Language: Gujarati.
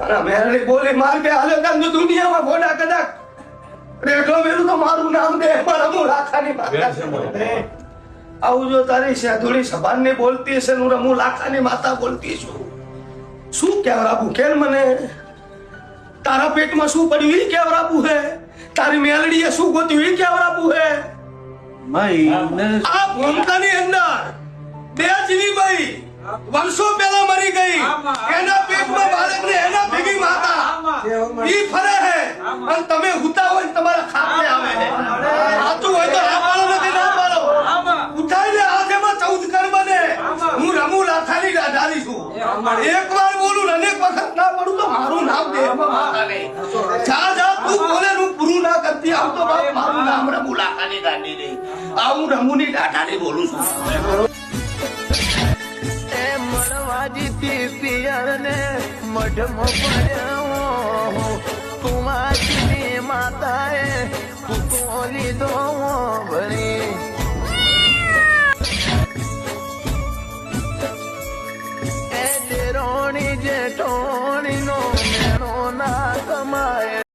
અને મેરડી બોલી માર કે હાલે કામ તો દુનિયામાં ફોડા કદાચ. રેઠો મેલું તો મારું નામ દે મારા હું લાખાની માતા આવું જો તારી સેધુડી સભાન બોલતી હશે ને હું લાખાની માતા બોલતી છું. શું કહેવરાવું કેમ મને? તારા પેટમાં શું પડ્યું? એ કેવરાબુ હે? તારી મેલડીએ શું ગોત્યું? એ કહેવરાવું હે? આ ભૂમકાની અંદર બે જીવીબાઈ વર્ષો પેલા મરી ગઈ. એના ઈ ફરે હે. અને તમે હુતા હોય ને તમારા ખાતે આવે છે સાચું હોય તો આ પાડો નથી ના પાડો ઉઠાઈને હાથેમાં ચૌદ કર્મ ને હું રમુ લાથાની દાદારી છું. એક વાર બોલું ને અનેક વખત ના પડું તો મારું નામ દે જા જા તું બોલે હું પૂરું ના કરતી આવું તો બાપ મારું નામ રમુ લાખાની દાદી નહીં આ હું રમુની દાદાની બોલું છું. એ પિયર ને મઢ પડ્યો લીધો ભણી એ દેરોણી જેઠો